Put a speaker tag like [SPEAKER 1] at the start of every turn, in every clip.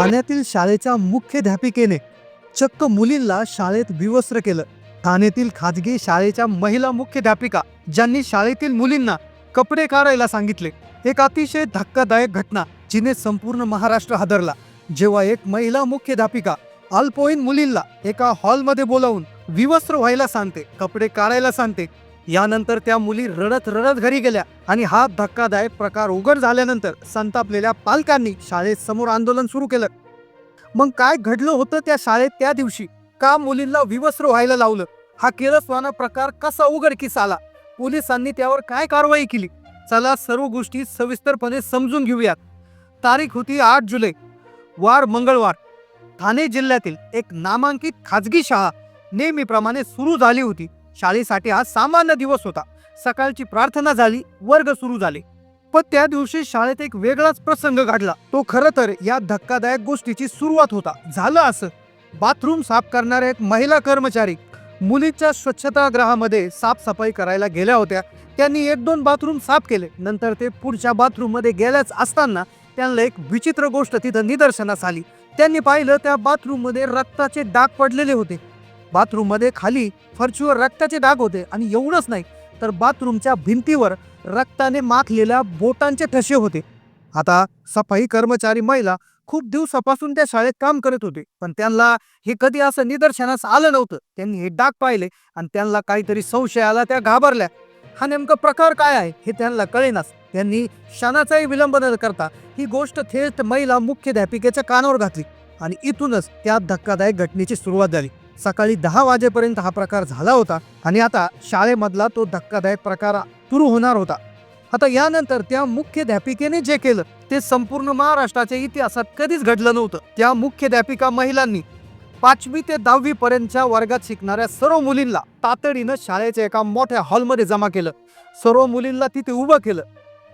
[SPEAKER 1] ठाण्यातील शाळेच्या मुख्याध्यापिकेने चक्क मुलींना शाळेत विवस्त्र केलं. ठाण्यातील खाजगी शाळेच्या महिला मुख्याध्यापिका ज्यांनी शाळेतील मुलींना कपडे काढायला सांगितले. एक अतिशय धक्कादायक घटना जिने संपूर्ण महाराष्ट्र हादरला. जेव्हा एक महिला मुख्याध्यापिका अल्पवयीन मुलींना एका हॉलमध्ये बोलावून विवस्त्र व्हायला सांगते कपडे काढायला सांगते यानंतर त्या मुली रडत रडत घरी गेल्या आणि हा धक्कादायक प्रकार उघड झाल्यानंतर संतापलेल्या पालकांनी शाळेसमोर आंदोलन सुरू केलं. मग काय घडलं होतं त्या शाळेत त्या दिवशी? का मुलींना विवस्त्र व्हायला लावलं? हा केळसवाना प्रकार कसा उघडकीस आला पोलिसांनी त्यावर काय कारवाई केली? चला सर्व गोष्टी सविस्तरपणे समजून घेऊयात. तारीख होती आठ जुलै वार मंगळवार. ठाणे जिल्ह्यातील एक नामांकित खाजगी शाळा नेहमीप्रमाणे सुरू झाली होती. शाळेसाठी हा सामान्य दिवस होता. सकाळची प्रार्थना झाली वर्ग सुरू झाले. पण त्या दिवशी शाळेत एक वेगळाच प्रसंग घडला. तो खर तर या धक्कादायक गोष्टीची सुरुवात होता. झालं असं. बाथरूम साफ करणाऱ्या एक महिला कर्मचारी मुलीच्या स्वच्छतागृहामध्ये साफसफाई करायला गेल्या होत्या. त्यांनी एक दोन बाथरूम साफ केले. नंतर ते पुढच्या बाथरूममध्ये गेल्याच असताना त्यांना एक विचित्र गोष्ट तिथं निदर्शनास आली. त्यांनी पाहिलं त्या बाथरूममध्ये रक्ताचे डाग पडलेले होते. बाथरूममध्ये खाली फरशीवर रक्ताचे डाग होते आणि एवढंच नाही तर बाथरूमच्या भिंतीवर रक्ताने माखलेल्या बोटांचे ठसे होते. आता सफाई कर्मचारी महिला खूप दिवसापासून त्या शाळेत काम करत होते पण त्यांना हे कधी असं निदर्शनास आलं नव्हतं. त्यांनी हे डाग पाहिले आणि त्यांना काहीतरी संशय आला त्या घाबरल्या. हा नेमका प्रकार काय आहे हे त्यांना कळेनाच. त्यांनी क्षणाचाही विलंब न करता ही गोष्ट थेट महिला मुख्याध्यापिकेच्या कानावर घातली आणि इथूनच त्या धक्कादायक घटनेची सुरुवात झाली. सकाळी दहा वाजेपर्यंत हा प्रकार झाला होता आणि आता शाळेमधला तो धक्कादायक प्रकार सुरू होणार होता. आता यानंतर त्या मुख्याध्यापिकेने जे केलं ते संपूर्ण महाराष्ट्राच्या इतिहासात कधीच घडलं नव्हतं. त्या मुख्याध्यापिका महिलांनी पाचवी ते दहावी पर्यंतच्या वर्गात शिकणाऱ्या सर्व मुलींना तातडीनं शाळेच्या एका मोठ्या हॉलमध्ये जमा केलं. सर्व मुलींना तिथे उभं केलं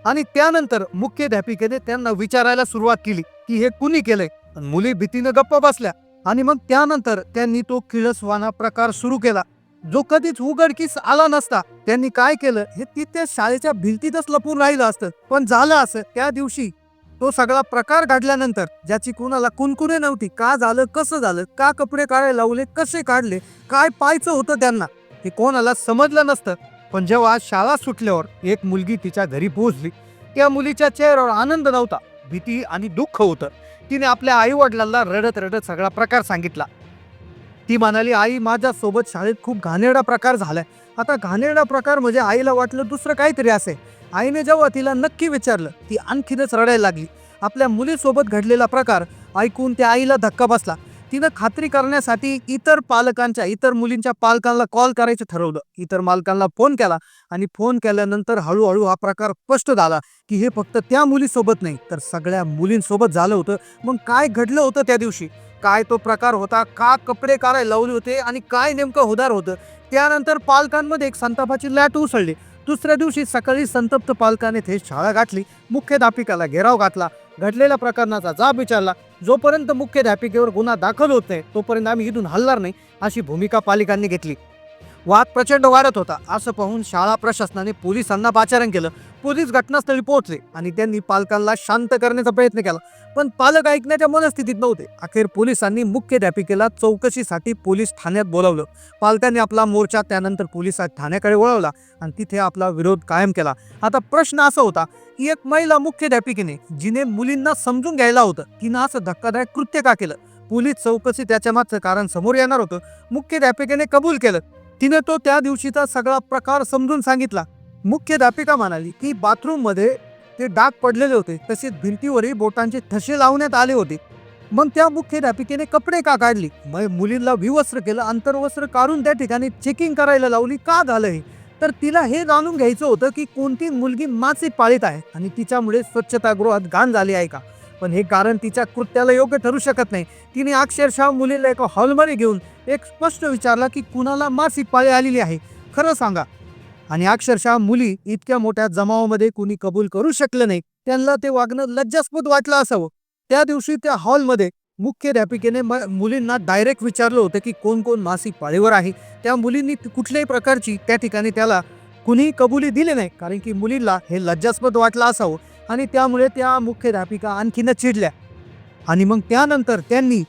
[SPEAKER 1] आणि त्यानंतर मुख्याध्यापिकेने त्यांना विचारायला सुरुवात केली की हे कुणी केलंय? मुली भीतीनं गप्प बसल्या. आणि मग त्यानंतर त्यांनी तो किळसवाना प्रकार सुरू केला. जो कधीच उघडकीस आला नसता. त्यांनी काय केलं? हे तिथे शाळेच्या भिंतीतच लपून राहिलं असतं. पण झालं असं त्या दिवशी. तो सगळा प्रकार घडल्यानंतर ज्याची कुणाला कुणकुणे नव्हती का झालं कसं झालं का कपडे काढायला लावले कसे काढले काय पाहायचं होतं त्यांना हे कोणाला समजलं नसतं. पण जेव्हा शाळा सुटल्यावर एक मुलगी तिच्या घरी पोहोचली. त्या मुलीच्या चेहऱ्यावर आनंद नव्हता. भीती आणि दुःख होतं. तिने आपल्या आई वडिलांना रडत रडत सगळा प्रकार सांगितला. ती म्हणाली आई माझ्यासोबत शाळेत खूप घाणेरडा प्रकार झालाय. आता घाणेरडा प्रकार म्हणजे आईला वाटलं दुसरं काहीतरी असे आईने जेव्हा तिला नक्की विचारलं ती आणखीनच रडायला लागली. आपल्या मुलीसोबत घडलेला प्रकार ऐकून त्या आईला धक्का बसला. तिनं खात्री करण्यासाठी इतर पालकांच्या इतर मुलींच्या पालकांना कॉल करायचं ठरवलं. इतर मालकांना फोन केला आणि फोन केल्यानंतर हळूहळू हा प्रकार स्पष्ट झाला की हे फक्त त्या मुलीसोबत नाही तर सगळ्या मुलींसोबत झालं होतं. मग काय घडलं होतं त्या दिवशी? काय तो प्रकार होता? का कपडे काय लावले होते? आणि काय नेमकं होदार होतं? त्यानंतर पालकांमध्ये एक संतापाची लाट उसळली. दुसऱ्या दिवशी सकाळी संतप्त पालकाने थेट शाळा गाठली. मुख्याध्यापिकाला घेराव घातला. घडलेल्या प्रकरणाचा जाब विचारला. जोपर्यंत मुख्याध्यापिकेवर गुन्हा दाखल होत नाही तोपर्यंत आम्ही इथून हलणार नाही अशी भूमिका पालिकांनी घेतली. वाद प्रचंड वाढत होता. असं पाहून शाळा प्रशासनाने पोलिसांना पाचारण केलं. पोलीस घटनास्थळी पोहोचले आणि त्यांनी पालकांना शांत करण्याचा प्रयत्न केला. पण पालक ऐकण्याच्या मनस्थितीत नव्हते. अखेर पोलिसांनी मुख्याध्यापिकेला चौकशीसाठी पोलीस ठाण्यात बोलावलं. पालकांनी आपला मोर्चा त्यानंतर पोलिसात ठाण्याकडे वळवला आणि तिथे आपला विरोध कायम केला. आता प्रश्न असा होता की एक महिला मुख्याध्यापिकेने जिने मुलींना समजून घ्यायला होतं तिनं असं धक्कादायक कृत्य का केलं? पोलीस चौकशी त्याच्या मागचं कारण समोर येणार होतं. मुख्याध्यापिकेने कबूल केलं. तिने तो त्या दिवशीचा सगळा प्रकार समजून सांगितला. मुख्याध्यापिका म्हणाली की बाथरूममध्ये ते डाग पडलेले होते तसेच भिंतीवरही बोटांचे ठसे लावण्यात आले होते. मग त्या मुख्याध्यापिकेने कपडे का काढली? मग मुलींना विवस्त्र केलं अंतर्वस्त्र काढून त्या ठिकाणी चेकिंग करायला लावली का झालं हे? तर तिला हे जाणून घ्यायचं होतं की कोणती मुलगी मासिक पाळीत आहे आणि तिच्यामुळे स्वच्छतागृहात घाण झाली आहे का? पण हे कारण तिच्या कृत्याला योग्य ठरू शकत नाही. तिने अक्षरशः मुलीला एका हॉलमध्ये घेऊन एक स्पष्ट विचारला की कुणाला मासिक पाळी आलेली आहे? खरं सांगा. आणि अक्षरशः मुली इतक्या मोठ्या जमावामध्ये कुणी कबूल करू शकलं नाही. त्यांना ते वागणं लज्जास्पद वाटलं असावं. त्या दिवशी त्या हॉलमध्ये मुख्याध्यापिकेने म मुलींना डायरेक्ट विचारलं होतं की कोण कोण मासिक पाळीवर आहे? त्या मुलींनी कुठल्याही प्रकारची त्या ठिकाणी त्याला कुणीही कबुली दिली नाही. कारण की मुलींना हे लज्जास्पद वाटलं असावं. आणि त्यामुळे त्या मुख्याध्यापिका आणखीनच चिडल्या. आणि मग त्यानंतर त्यांनी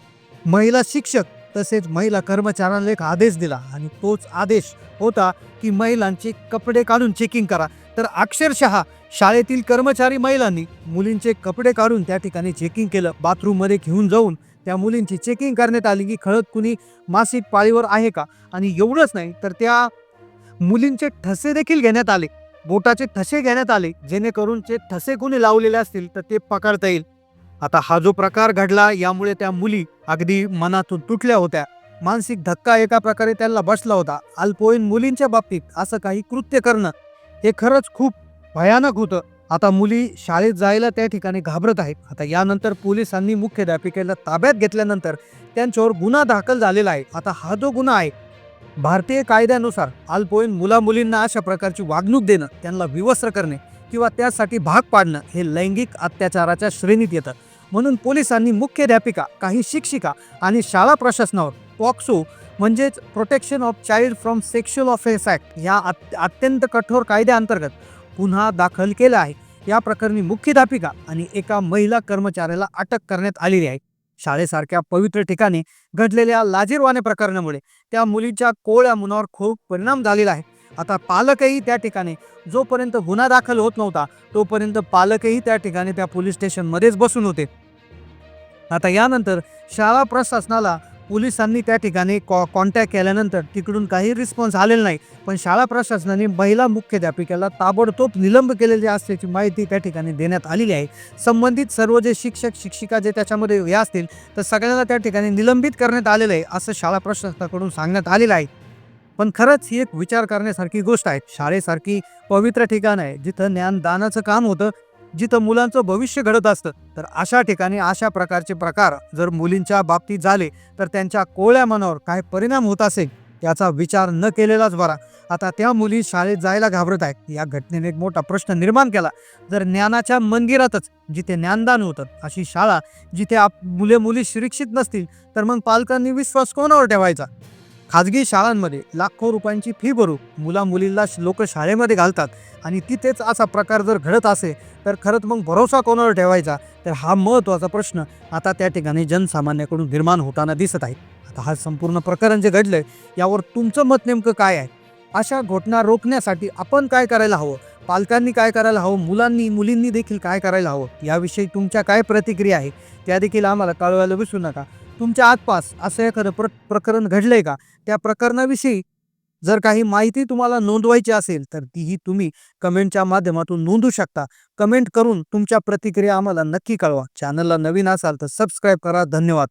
[SPEAKER 1] महिला शिक्षक तसेच महिला कर्मचाऱ्यांना एक आदेश दिला आणि तोच आदेश होता की महिलांचे कपडे काढून चेकिंग करा. तर अक्षरशः शाळेतील कर्मचारी महिलांनी मुलींचे कपडे काढून त्या ठिकाणी चेकिंग केलं. बाथरूममध्ये घेऊन जाऊन त्या मुलींची चेकिंग करण्यात आली की खळत कुणी मासिक पाळीवर आहे का? आणि एवढंच नाही तर त्या मुलींचे ठसे देखील घेण्यात आले. बोटाचे ठसे घेण्यात आले. जेणेकरून जे ठसे कुणी लावलेले असतील तर ते पकडता येईल. आता हा जो प्रकार घडला यामुळे त्या मुली अगदी मनातून तुटल्या होत्या. मानसिक धक्का एका प्रकारे त्यांना बसला होता. अल्पवयीन मुलींच्या बाबतीत असं काही कृत्य करणं हे खरंच खूप भयानक होतं. आता मुली शाळेत जायला त्या ठिकाणी घाबरत आहेत. आता यानंतर पोलिसांनी मुख्याध्यापिकेला ताब्यात घेतल्यानंतर त्यांच्यावर गुन्हा दाखल झालेला आहे. आता हा जो गुन्हा आहे भारतीय कायद्यानुसार अल्पवयीन मुला मुलींना अशा प्रकारची वागणूक देणं त्यांना विवस्त्र करणे किंवा त्यासाठी भाग पाडणं हे लैंगिक अत्याचाराच्या श्रेणीत येतं. म्हणून पोलिसांनी मुख्याध्यापिका काही शिक्षिका आणि शाळा प्रशासनावर पॉक्सो म्हणजेच protection of child from sexual offence act या अत्यंत कठोर कायद्याअंतर्गत गुन्हा दाखल केला आहे. या प्रकरणी मुख्याध्यापिका आणि एका महिला कर्मचाऱ्याला अटक करण्यात आलेली आहे. शाळेसारख्या पवित्र ठिकाणी घडलेल्या लाजीरवाने प्रकरणामुळे त्या मुलीच्या कोवळ्या मुनावर खूप परिणाम झालेला आहे. आता पालकही त्या ठिकाणी जोपर्यंत गुन्हा दाखल होत नव्हता तोपर्यंत पालकही त्या ठिकाणी त्या पोलीस स्टेशनमध्येच बसून होते. आता यानंतर शाळा प्रशासनाला पोलिसांनी त्या ठिकाणी कॉ कॉन्टॅक्ट केल्यानंतर तिकडून काही रिस्पॉन्स आलेला नाही. पण शाळा प्रशासनाने महिला मुख्याध्यापिकेला ताबडतोब निलंब केलेली असल्याची माहिती त्या ठिकाणी देण्यात आलेली आहे. संबंधित सर्व जे शिक्षक शिक्षिका जे त्याच्यामध्ये हे असतील तर सगळ्यांना त्या ठिकाणी निलंबित करण्यात आलेलं आहे असं शाळा प्रशासनाकडून सांगण्यात आलेलं आहे. पण खरंच ही एक विचार करण्यासारखी गोष्ट आहे. शाळेसारखी पवित्र ठिकाण आहे जिथं ज्ञानदानाचं काम होतं जिथं मुलांचं भविष्य घडत असतं. तर अशा ठिकाणी अशा प्रकारचे प्रकार जर मुलींच्या बाबतीत झाले तर त्यांच्या कोवळ्या मनावर काय परिणाम होत असेल याचा विचार न केलेलाच बरा. आता त्या मुली शाळेत जायला घाबरत आहेत. या घटनेने एक मोठा प्रश्न निर्माण केला. जर ज्ञानाच्या मंदिरातच जिथे ज्ञानदान होतं अशी शाळा जिथे आप मुले मुली सुरक्षित नसतील तर मग पालकांनी विश्वास कोणावर ठेवायचा? खाजगी शाळांमध्ये लाखो रुपयांची फी भरू मुला मुलींना लोक शाळेमध्ये घालतात. आणि तिथेच असा प्रकार जर घडत असे तर खरंच मग भरोसा कोणावर ठेवायचा? तर हा महत्त्वाचा प्रश्न आता त्या ठिकाणी जनसामान्याकडून निर्माण होताना दिसत आहे. आता हा संपूर्ण प्रकरण जे घडलं यावर तुमचं मत नेमकं काय आहे? अशा घटना रोखण्यासाठी आपण काय करायला हवं? पालकांनी काय करायला हवं? मुलांनी मुलींनी देखील काय करायला हवं? याविषयी तुमच्या काय प्रतिक्रिया आहे? त्या देखील आम्हाला कळवायला विसरू नका. तुमच्या आसपास असं एखादं प्र प्रकरण घडलंय का? त्या प्रकरणाविषयी जर काही माहिती तुम्हाला नोंदवायची असेल तर तीही तुम्ही कमेंटच्या माध्यमातून नोंदवू शकता. कमेंट करून तुमच्या प्रतिक्रिया आम्हाला नक्की कळवा. चॅनलला नवीन असाल तर सबस्क्राईब करा. धन्यवाद.